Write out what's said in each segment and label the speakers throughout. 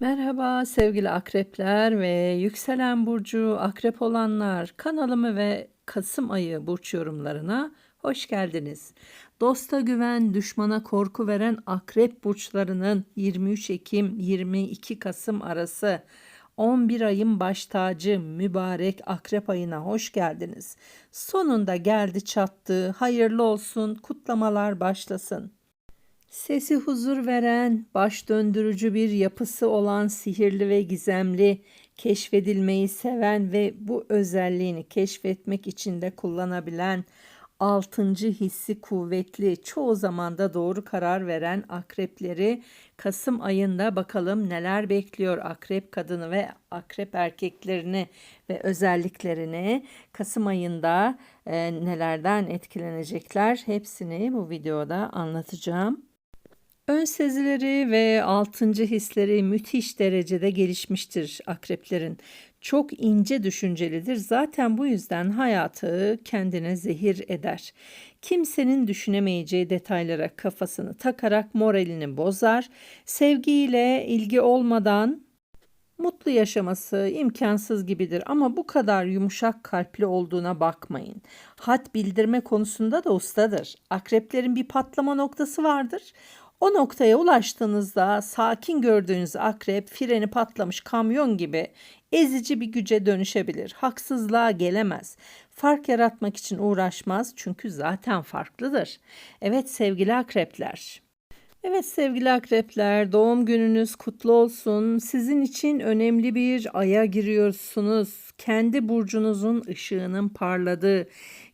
Speaker 1: Merhaba sevgili akrepler ve yükselen burcu akrep olanlar kanalımı ve Kasım ayı burç yorumlarına hoş geldiniz. Dosta güven, düşmana korku veren akrep burçlarının 23 Ekim 22 Kasım arası 11 ayın baş tacı mübarek akrep ayına hoş geldiniz. Sonunda geldi çattı. Hayırlı olsun. Kutlamalar başlasın. Sesi huzur veren, baş döndürücü bir yapısı olan sihirli ve gizemli, keşfedilmeyi seven ve bu özelliğini keşfetmek için de kullanabilen, altıncı hissi kuvvetli, çoğu zamanda doğru karar veren akrepleri Kasım ayında bakalım neler bekliyor akrep kadını ve akrep erkeklerini ve özelliklerini Kasım ayında e, nelerden etkilenecekler hepsini bu videoda anlatacağım. Ön sezileri ve altıncı hisleri müthiş derecede gelişmiştir akreplerin. Çok ince düşüncelidir. Zaten bu yüzden hayatı kendine zehir eder. Kimsenin düşünemeyeceği detaylara kafasını takarak moralini bozar. Sevgiyle ilgi olmadan mutlu yaşaması imkansız gibidir ama bu kadar yumuşak kalpli olduğuna bakmayın. Hat bildirme konusunda da ustadır. Akreplerin bir patlama noktası vardır. O noktaya ulaştığınızda sakin gördüğünüz akrep freni patlamış kamyon gibi ezici bir güce dönüşebilir. Haksızlığa gelemez. Fark yaratmak için uğraşmaz çünkü zaten farklıdır. Evet sevgili akrepler. Evet sevgili akrepler doğum gününüz kutlu olsun. Sizin için önemli bir aya giriyorsunuz. Kendi burcunuzun ışığının parladığı,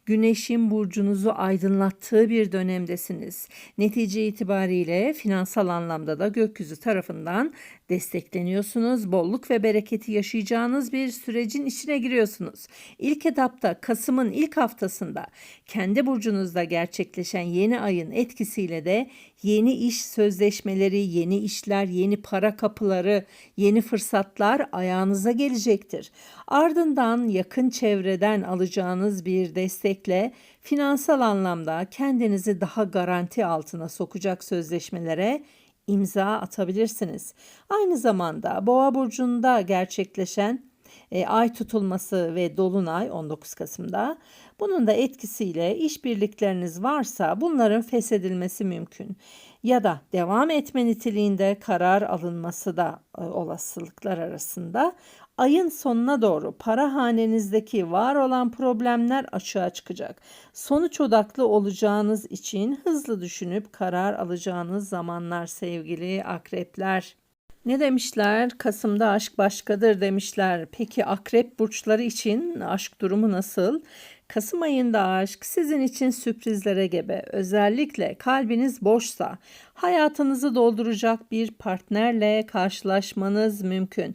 Speaker 1: Güneşin burcunuzu aydınlattığı bir dönemdesiniz. Netice itibariyle finansal anlamda da gökyüzü tarafından destekleniyorsunuz. Bolluk ve bereketi yaşayacağınız bir sürecin içine giriyorsunuz. İlk etapta Kasım'ın ilk haftasında kendi burcunuzda gerçekleşen yeni ayın etkisiyle de yeni iş sözleşmeleri, yeni işler, yeni para kapıları, yeni fırsatlar ayağınıza gelecektir. Ardından yakın çevreden alacağınız bir destekle finansal anlamda kendinizi daha garanti altına sokacak sözleşmelere imza atabilirsiniz. Aynı zamanda Boğa burcunda gerçekleşen e, ay tutulması ve dolunay 19 Kasım'da bunun da etkisiyle işbirlikleriniz varsa bunların feshedilmesi mümkün ya da devam etme niteliğinde karar alınması da e, olasılıklar arasında ayın sonuna doğru para hanenizdeki var olan problemler açığa çıkacak. Sonuç odaklı olacağınız için hızlı düşünüp karar alacağınız zamanlar sevgili akrepler. Ne demişler? Kasım'da aşk başkadır demişler. Peki akrep burçları için aşk durumu nasıl? Kasım ayında aşk sizin için sürprizlere gebe. Özellikle kalbiniz boşsa hayatınızı dolduracak bir partnerle karşılaşmanız mümkün.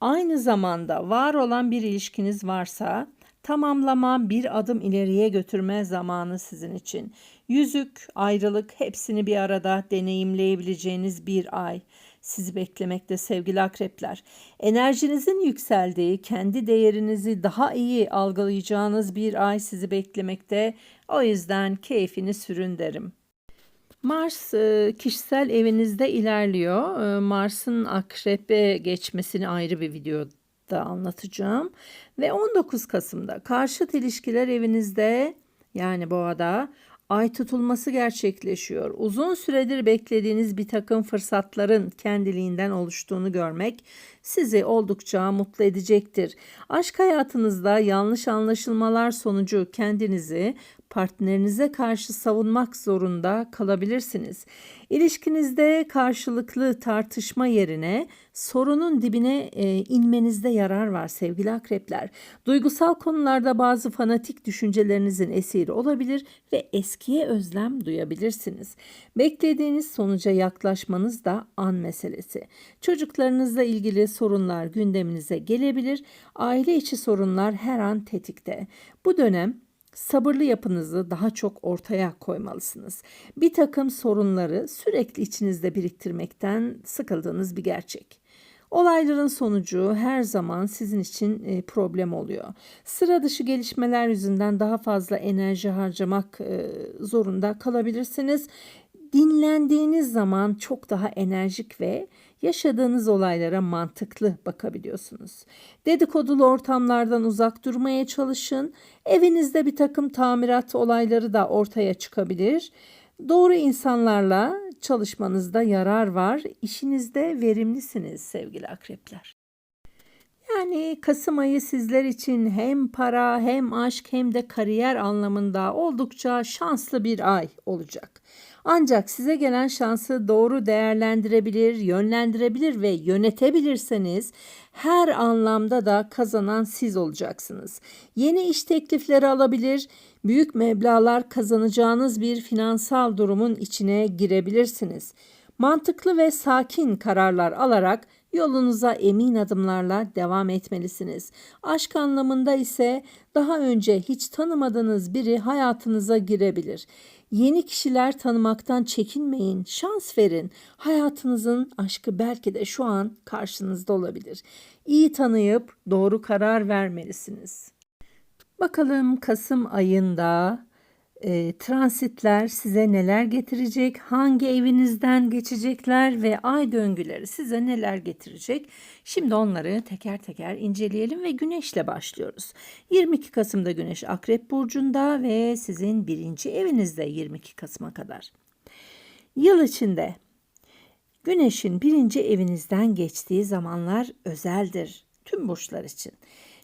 Speaker 1: Aynı zamanda var olan bir ilişkiniz varsa tamamlama bir adım ileriye götürme zamanı sizin için. Yüzük, ayrılık hepsini bir arada deneyimleyebileceğiniz bir ay sizi beklemekte sevgili akrepler. Enerjinizin yükseldiği, kendi değerinizi daha iyi algılayacağınız bir ay sizi beklemekte. O yüzden keyfini sürün derim. Mars e, kişisel evinizde ilerliyor. E, Mars'ın akrebe geçmesini ayrı bir videoda anlatacağım. Ve 19 Kasım'da karşıt ilişkiler evinizde yani boğada ay tutulması gerçekleşiyor. Uzun süredir beklediğiniz bir takım fırsatların kendiliğinden oluştuğunu görmek sizi oldukça mutlu edecektir. Aşk hayatınızda yanlış anlaşılmalar sonucu kendinizi partnerinize karşı savunmak zorunda kalabilirsiniz. İlişkinizde karşılıklı tartışma yerine sorunun dibine e, inmenizde yarar var sevgili akrepler. Duygusal konularda bazı fanatik düşüncelerinizin esiri olabilir ve eskiye özlem duyabilirsiniz. Beklediğiniz sonuca yaklaşmanız da an meselesi. Çocuklarınızla ilgili sorunlar gündeminize gelebilir. Aile içi sorunlar her an tetikte. Bu dönem sabırlı yapınızı daha çok ortaya koymalısınız. Bir takım sorunları sürekli içinizde biriktirmekten sıkıldığınız bir gerçek. Olayların sonucu her zaman sizin için e, problem oluyor. Sıra dışı gelişmeler yüzünden daha fazla enerji harcamak e, zorunda kalabilirsiniz. Dinlendiğiniz zaman çok daha enerjik ve yaşadığınız olaylara mantıklı bakabiliyorsunuz. Dedikodulu ortamlardan uzak durmaya çalışın. Evinizde bir takım tamirat olayları da ortaya çıkabilir. Doğru insanlarla çalışmanızda yarar var. İşinizde verimlisiniz sevgili akrepler. Yani Kasım ayı sizler için hem para hem aşk hem de kariyer anlamında oldukça şanslı bir ay olacak. Ancak size gelen şansı doğru değerlendirebilir, yönlendirebilir ve yönetebilirseniz her anlamda da kazanan siz olacaksınız. Yeni iş teklifleri alabilir, büyük meblağlar kazanacağınız bir finansal durumun içine girebilirsiniz. Mantıklı ve sakin kararlar alarak yolunuza emin adımlarla devam etmelisiniz. Aşk anlamında ise daha önce hiç tanımadığınız biri hayatınıza girebilir. Yeni kişiler tanımaktan çekinmeyin, şans verin. Hayatınızın aşkı belki de şu an karşınızda olabilir. İyi tanıyıp doğru karar vermelisiniz. Bakalım Kasım ayında e, transitler size neler getirecek, hangi evinizden geçecekler ve ay döngüleri size neler getirecek. Şimdi onları teker teker inceleyelim ve güneşle başlıyoruz. 22 Kasım'da güneş Akrep Burcu'nda ve sizin birinci evinizde 22 Kasım'a kadar. Yıl içinde güneşin birinci evinizden geçtiği zamanlar özeldir tüm burçlar için.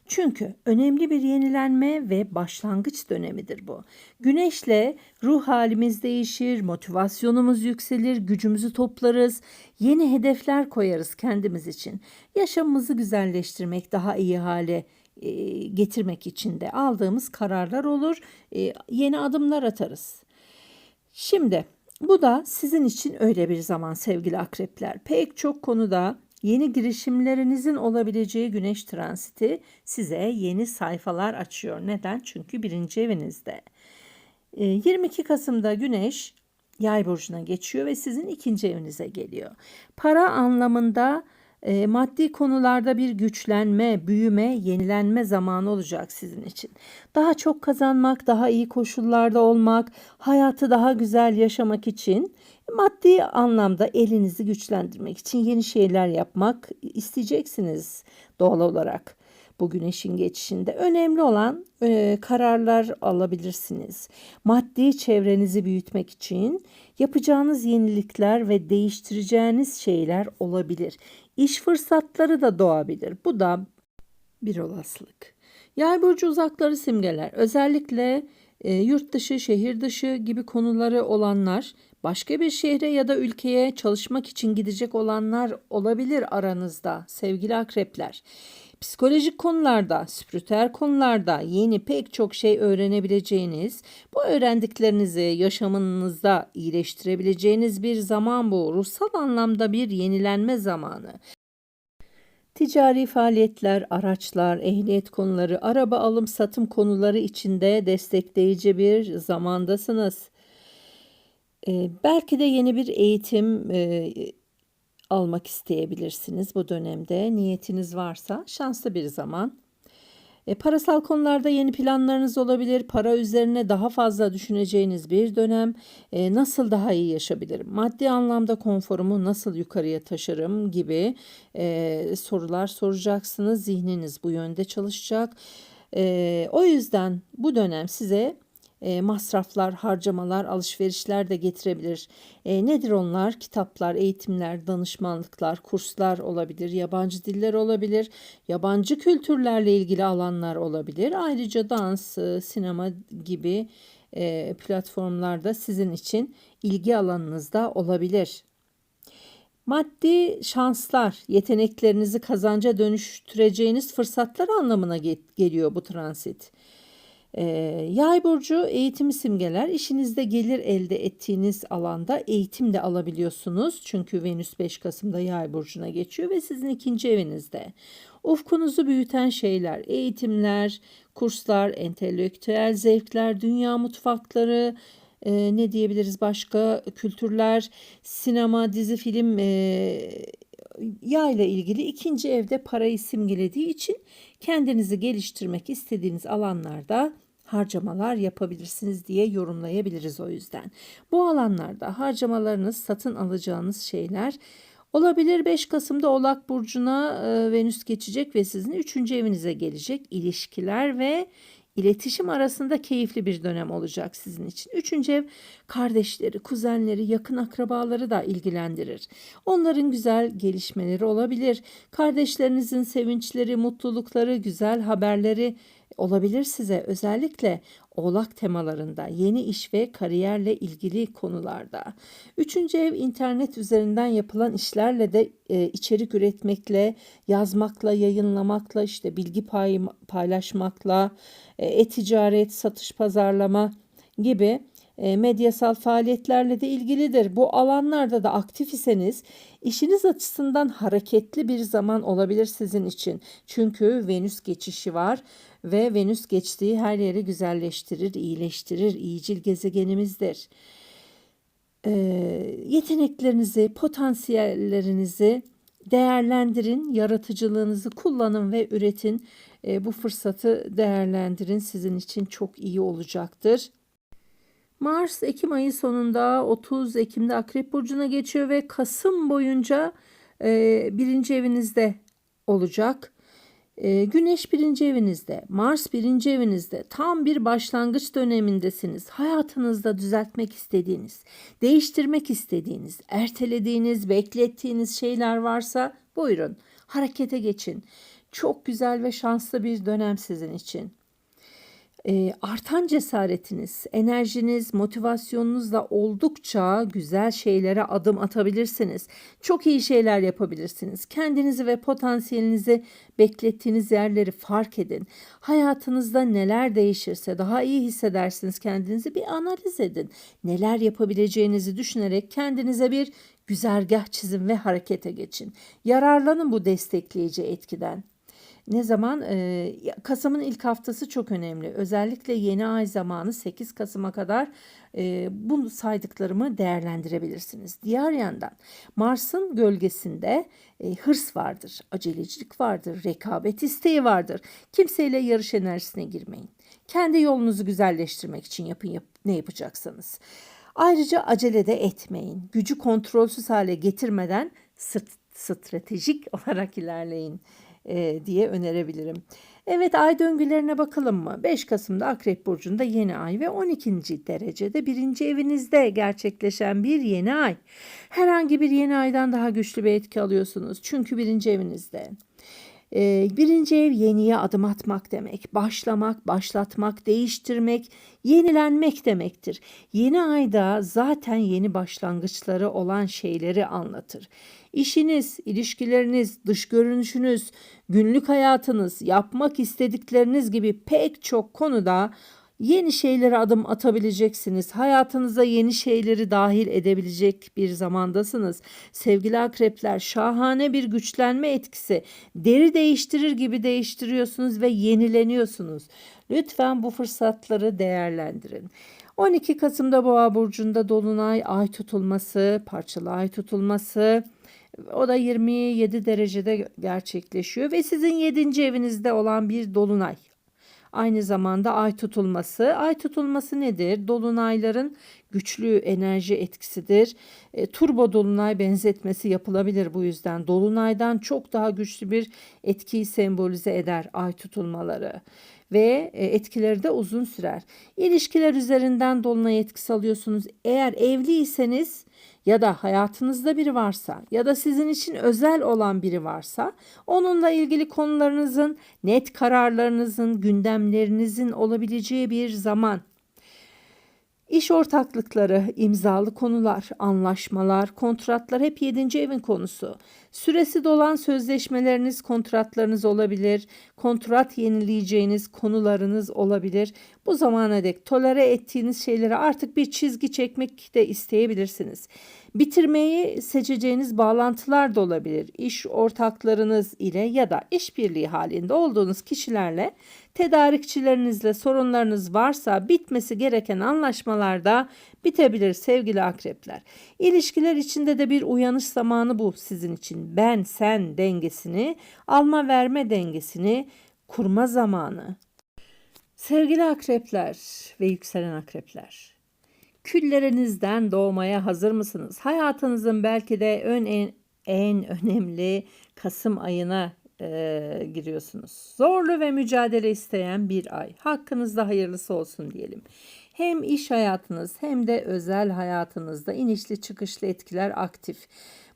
Speaker 1: Çünkü önemli bir yenilenme ve başlangıç dönemidir bu. Güneşle ruh halimiz değişir, motivasyonumuz yükselir, gücümüzü toplarız, yeni hedefler koyarız kendimiz için. Yaşamımızı güzelleştirmek, daha iyi hale e, getirmek için de aldığımız kararlar olur, e, yeni adımlar atarız. Şimdi bu da sizin için öyle bir zaman sevgili akrepler. Pek çok konuda Yeni girişimlerinizin olabileceği güneş transiti size yeni sayfalar açıyor. Neden? Çünkü birinci evinizde. 22 ee, Kasım'da güneş yay burcuna geçiyor ve sizin ikinci evinize geliyor. Para anlamında e, maddi konularda bir güçlenme, büyüme, yenilenme zamanı olacak sizin için. Daha çok kazanmak, daha iyi koşullarda olmak, hayatı daha güzel yaşamak için maddi anlamda elinizi güçlendirmek için yeni şeyler yapmak isteyeceksiniz doğal olarak bu güneşin geçişinde. Önemli olan e, kararlar alabilirsiniz. Maddi çevrenizi büyütmek için yapacağınız yenilikler ve değiştireceğiniz şeyler olabilir. İş fırsatları da doğabilir. Bu da bir olasılık. Yay burcu uzakları simgeler. Özellikle e, yurt dışı, şehir dışı gibi konuları olanlar, başka bir şehre ya da ülkeye çalışmak için gidecek olanlar olabilir aranızda sevgili akrepler. Psikolojik konularda, spiritüel konularda yeni pek çok şey öğrenebileceğiniz, bu öğrendiklerinizi yaşamınızda iyileştirebileceğiniz bir zaman bu. Ruhsal anlamda bir yenilenme zamanı. Ticari faaliyetler, araçlar, ehliyet konuları, araba alım satım konuları içinde destekleyici bir zamandasınız. Ee, belki de yeni bir eğitim e, almak isteyebilirsiniz bu dönemde. Niyetiniz varsa şanslı bir zaman. E, parasal konularda yeni planlarınız olabilir. Para üzerine daha fazla düşüneceğiniz bir dönem. E, nasıl daha iyi yaşayabilirim? Maddi anlamda konforumu nasıl yukarıya taşırım gibi e, sorular soracaksınız. Zihniniz bu yönde çalışacak. E, o yüzden bu dönem size e, masraflar, harcamalar, alışverişler de getirebilir. E, nedir onlar? Kitaplar, eğitimler, danışmanlıklar, kurslar olabilir, yabancı diller olabilir, yabancı kültürlerle ilgili alanlar olabilir. Ayrıca dans, e, sinema gibi e, platformlarda sizin için ilgi alanınızda olabilir. Maddi şanslar, yeteneklerinizi kazanca dönüştüreceğiniz fırsatlar anlamına geliyor bu transit. E, yay burcu eğitim simgeler. İşinizde gelir elde ettiğiniz alanda eğitim de alabiliyorsunuz. Çünkü Venüs 5 Kasım'da yay burcuna geçiyor ve sizin ikinci evinizde. Ufkunuzu büyüten şeyler, eğitimler, kurslar, entelektüel zevkler, dünya mutfakları, e, ne diyebiliriz başka kültürler, sinema, dizi, film e, yağ ile ilgili ikinci evde parayı simgelediği için kendinizi geliştirmek istediğiniz alanlarda harcamalar yapabilirsiniz diye yorumlayabiliriz o yüzden. Bu alanlarda harcamalarınız satın alacağınız şeyler Olabilir 5 Kasım'da Oğlak Burcu'na e, Venüs geçecek ve sizin 3. evinize gelecek. İlişkiler ve iletişim arasında keyifli bir dönem olacak sizin için. Üçüncü ev kardeşleri, kuzenleri, yakın akrabaları da ilgilendirir. Onların güzel gelişmeleri olabilir. Kardeşlerinizin sevinçleri, mutlulukları, güzel haberleri olabilir size. Özellikle Oğlak temalarında, yeni iş ve kariyerle ilgili konularda. Üçüncü ev internet üzerinden yapılan işlerle de e, içerik üretmekle, yazmakla, yayınlamakla, işte bilgi pay, paylaşmakla, e, e-ticaret, satış, pazarlama gibi e, medyasal faaliyetlerle de ilgilidir. Bu alanlarda da aktif iseniz işiniz açısından hareketli bir zaman olabilir sizin için. Çünkü Venüs geçişi var ve Venüs geçtiği her yeri güzelleştirir, iyileştirir, iyicil gezegenimizdir. E, yeteneklerinizi, potansiyellerinizi değerlendirin, yaratıcılığınızı kullanın ve üretin. E, bu fırsatı değerlendirin. Sizin için çok iyi olacaktır. Mars Ekim ayı sonunda 30 Ekim'de Akrep Burcu'na geçiyor ve Kasım boyunca e, birinci evinizde olacak. E, Güneş birinci evinizde, Mars birinci evinizde tam bir başlangıç dönemindesiniz. Hayatınızda düzeltmek istediğiniz, değiştirmek istediğiniz, ertelediğiniz, beklettiğiniz şeyler varsa buyurun harekete geçin. Çok güzel ve şanslı bir dönem sizin için e, artan cesaretiniz, enerjiniz, motivasyonunuzla oldukça güzel şeylere adım atabilirsiniz. Çok iyi şeyler yapabilirsiniz. Kendinizi ve potansiyelinizi beklettiğiniz yerleri fark edin. Hayatınızda neler değişirse daha iyi hissedersiniz kendinizi bir analiz edin. Neler yapabileceğinizi düşünerek kendinize bir güzergah çizin ve harekete geçin. Yararlanın bu destekleyici etkiden. Ne zaman? Ee, Kasım'ın ilk haftası çok önemli. Özellikle yeni ay zamanı 8 Kasım'a kadar e, bu saydıklarımı değerlendirebilirsiniz. Diğer yandan Mars'ın gölgesinde e, hırs vardır, acelecilik vardır, rekabet isteği vardır. Kimseyle yarış enerjisine girmeyin. Kendi yolunuzu güzelleştirmek için yapın yap, ne yapacaksanız. Ayrıca acele de etmeyin. Gücü kontrolsüz hale getirmeden stratejik olarak ilerleyin e, diye önerebilirim. Evet ay döngülerine bakalım mı? 5 Kasım'da Akrep Burcu'nda yeni ay ve 12. derecede birinci evinizde gerçekleşen bir yeni ay. Herhangi bir yeni aydan daha güçlü bir etki alıyorsunuz. Çünkü birinci evinizde. Ee, birinci ev yeniye adım atmak demek. Başlamak, başlatmak, değiştirmek, yenilenmek demektir. Yeni ayda zaten yeni başlangıçları olan şeyleri anlatır. İşiniz, ilişkileriniz, dış görünüşünüz, günlük hayatınız, yapmak istedikleriniz gibi pek çok konuda Yeni şeylere adım atabileceksiniz. Hayatınıza yeni şeyleri dahil edebilecek bir zamandasınız. Sevgili akrepler şahane bir güçlenme etkisi. Deri değiştirir gibi değiştiriyorsunuz ve yenileniyorsunuz. Lütfen bu fırsatları değerlendirin. 12 Kasım'da Boğa burcunda dolunay ay tutulması, parçalı ay tutulması o da 27 derecede gerçekleşiyor ve sizin 7. evinizde olan bir dolunay. Aynı zamanda ay tutulması. Ay tutulması nedir? Dolunayların güçlü enerji etkisidir. E, turbo dolunay benzetmesi yapılabilir bu yüzden. Dolunaydan çok daha güçlü bir etkiyi sembolize eder ay tutulmaları ve e, etkileri de uzun sürer. İlişkiler üzerinden dolunay etkisi alıyorsunuz. Eğer evliyseniz ya da hayatınızda biri varsa ya da sizin için özel olan biri varsa onunla ilgili konularınızın, net kararlarınızın, gündemlerinizin olabileceği bir zaman İş ortaklıkları, imzalı konular, anlaşmalar, kontratlar hep 7. evin konusu. Süresi dolan sözleşmeleriniz, kontratlarınız olabilir. Kontrat yenileyeceğiniz konularınız olabilir. Bu zamana dek tolere ettiğiniz şeylere artık bir çizgi çekmek de isteyebilirsiniz. Bitirmeyi seçeceğiniz bağlantılar da olabilir. İş ortaklarınız ile ya da işbirliği halinde olduğunuz kişilerle tedarikçilerinizle sorunlarınız varsa bitmesi gereken anlaşmalarda bitebilir sevgili akrepler. İlişkiler içinde de bir uyanış zamanı bu sizin için. Ben sen dengesini, alma verme dengesini kurma zamanı. Sevgili akrepler ve yükselen akrepler. Küllerinizden doğmaya hazır mısınız? Hayatınızın belki de ön en, en önemli Kasım ayına e, giriyorsunuz. Zorlu ve mücadele isteyen bir ay. Hakkınızda hayırlısı olsun diyelim. Hem iş hayatınız hem de özel hayatınızda inişli çıkışlı etkiler aktif.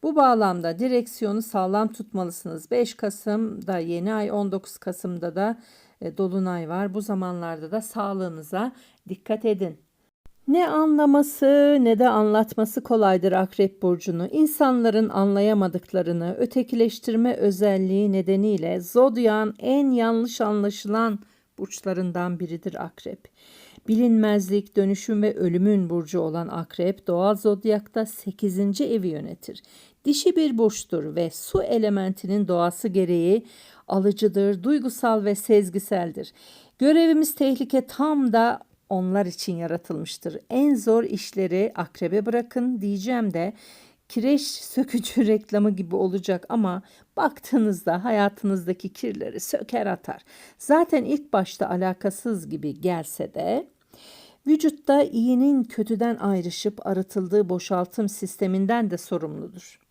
Speaker 1: Bu bağlamda direksiyonu sağlam tutmalısınız. 5 Kasım'da yeni ay, 19 Kasım'da da e, dolunay var. Bu zamanlarda da sağlığınıza dikkat edin. Ne anlaması ne de anlatması kolaydır Akrep Burcu'nu. İnsanların anlayamadıklarını ötekileştirme özelliği nedeniyle zodyan en yanlış anlaşılan burçlarından biridir Akrep. Bilinmezlik, dönüşüm ve ölümün burcu olan Akrep doğal zodyakta 8. evi yönetir. Dişi bir burçtur ve su elementinin doğası gereği alıcıdır, duygusal ve sezgiseldir. Görevimiz tehlike tam da onlar için yaratılmıştır. En zor işleri akrebe bırakın diyeceğim de kireç sökücü reklamı gibi olacak ama baktığınızda hayatınızdaki kirleri söker atar. Zaten ilk başta alakasız gibi gelse de vücutta iyinin kötüden ayrışıp arıtıldığı boşaltım sisteminden de sorumludur.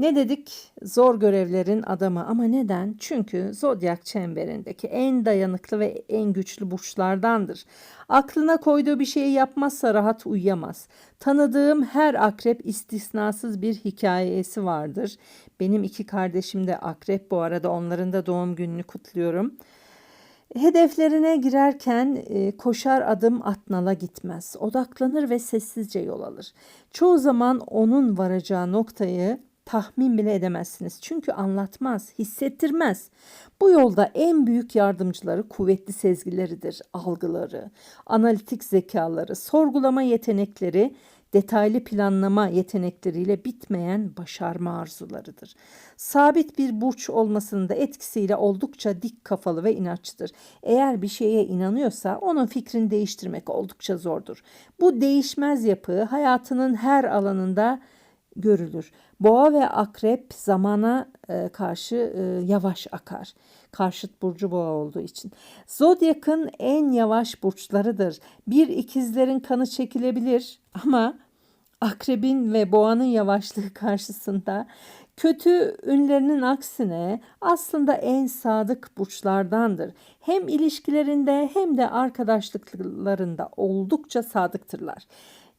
Speaker 1: Ne dedik? Zor görevlerin adamı ama neden? Çünkü zodyak çemberindeki en dayanıklı ve en güçlü burçlardandır. Aklına koyduğu bir şeyi yapmazsa rahat uyuyamaz. Tanıdığım her akrep istisnasız bir hikayesi vardır. Benim iki kardeşim de akrep bu arada onların da doğum gününü kutluyorum. Hedeflerine girerken e, koşar adım atnala gitmez. Odaklanır ve sessizce yol alır. Çoğu zaman onun varacağı noktayı tahmin bile edemezsiniz. Çünkü anlatmaz, hissettirmez. Bu yolda en büyük yardımcıları kuvvetli sezgileridir, algıları, analitik zekaları, sorgulama yetenekleri, detaylı planlama yetenekleriyle bitmeyen başarma arzularıdır. Sabit bir burç olmasının da etkisiyle oldukça dik kafalı ve inatçıdır. Eğer bir şeye inanıyorsa onun fikrini değiştirmek oldukça zordur. Bu değişmez yapı hayatının her alanında görülür. Boğa ve akrep zamana e, karşı e, yavaş akar. Karşıt burcu boğa olduğu için. Zodyak'ın en yavaş burçlarıdır. Bir ikizlerin kanı çekilebilir ama akrebin ve boğanın yavaşlığı karşısında kötü ünlerinin aksine aslında en sadık burçlardandır. Hem ilişkilerinde hem de arkadaşlıklarında oldukça sadıktırlar.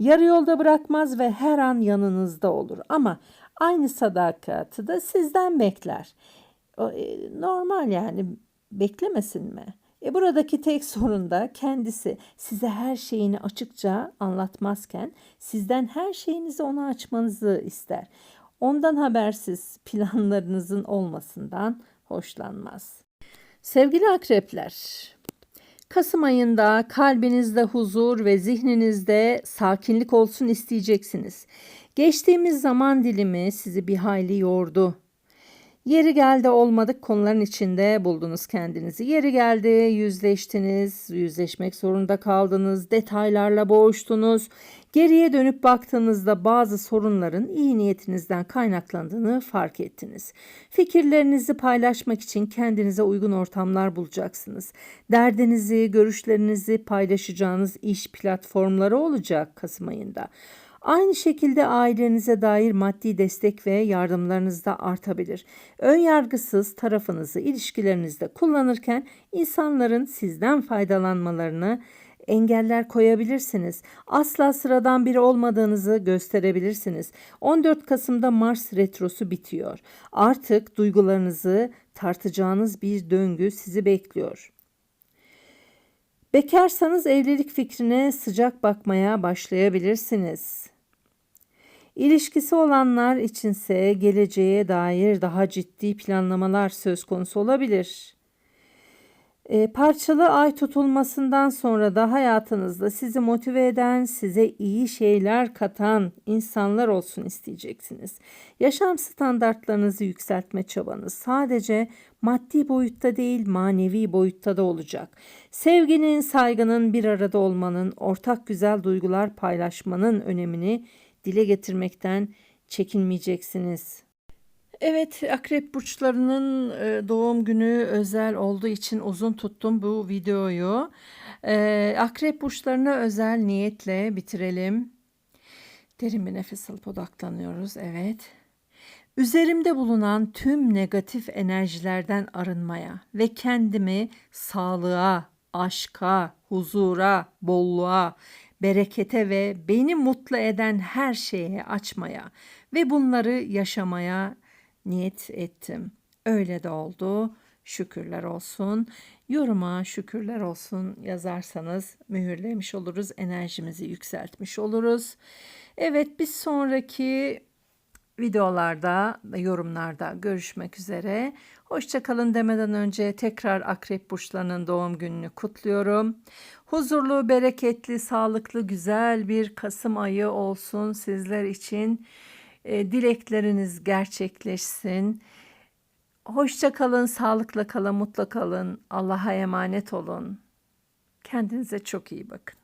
Speaker 1: Yarı yolda bırakmaz ve her an yanınızda olur ama aynı sadakati da sizden bekler. E, normal yani beklemesin mi? E buradaki tek sorun da kendisi size her şeyini açıkça anlatmazken sizden her şeyinizi ona açmanızı ister. Ondan habersiz planlarınızın olmasından hoşlanmaz. Sevgili akrepler, Kasım ayında kalbinizde huzur ve zihninizde sakinlik olsun isteyeceksiniz. Geçtiğimiz zaman dilimi sizi bir hayli yordu. Yeri geldi olmadık konuların içinde buldunuz kendinizi. Yeri geldi yüzleştiniz, yüzleşmek zorunda kaldınız, detaylarla boğuştunuz. Geriye dönüp baktığınızda bazı sorunların iyi niyetinizden kaynaklandığını fark ettiniz. Fikirlerinizi paylaşmak için kendinize uygun ortamlar bulacaksınız. Derdinizi, görüşlerinizi paylaşacağınız iş platformları olacak Kasım ayında. Aynı şekilde ailenize dair maddi destek ve yardımlarınız da artabilir. Ön yargısız tarafınızı ilişkilerinizde kullanırken insanların sizden faydalanmalarını engeller koyabilirsiniz. Asla sıradan biri olmadığınızı gösterebilirsiniz. 14 Kasım'da Mars retrosu bitiyor. Artık duygularınızı tartacağınız bir döngü sizi bekliyor. Bekarsanız evlilik fikrine sıcak bakmaya başlayabilirsiniz. İlişkisi olanlar içinse geleceğe dair daha ciddi planlamalar söz konusu olabilir. E, parçalı ay tutulmasından sonra da hayatınızda sizi motive eden, size iyi şeyler katan insanlar olsun isteyeceksiniz. Yaşam standartlarınızı yükseltme çabanız sadece maddi boyutta değil manevi boyutta da olacak. Sevginin, saygının bir arada olmanın, ortak güzel duygular paylaşmanın önemini dile getirmekten çekinmeyeceksiniz. Evet, akrep burçlarının e, doğum günü özel olduğu için uzun tuttum bu videoyu. E, akrep burçlarına özel niyetle bitirelim. Derin bir nefes alıp odaklanıyoruz. Evet. Üzerimde bulunan tüm negatif enerjilerden arınmaya ve kendimi sağlığa, aşka, huzura, bolluğa, berekete ve beni mutlu eden her şeye açmaya ve bunları yaşamaya niyet ettim. Öyle de oldu. Şükürler olsun. Yoruma şükürler olsun yazarsanız mühürlemiş oluruz. Enerjimizi yükseltmiş oluruz. Evet bir sonraki videolarda yorumlarda görüşmek üzere. Hoşçakalın demeden önce tekrar Akrep Burçlarının doğum gününü kutluyorum. Huzurlu, bereketli, sağlıklı, güzel bir Kasım ayı olsun sizler için. E, dilekleriniz gerçekleşsin. Hoşça kalın, sağlıkla kalın, mutlu kalın. Allah'a emanet olun. Kendinize çok iyi bakın.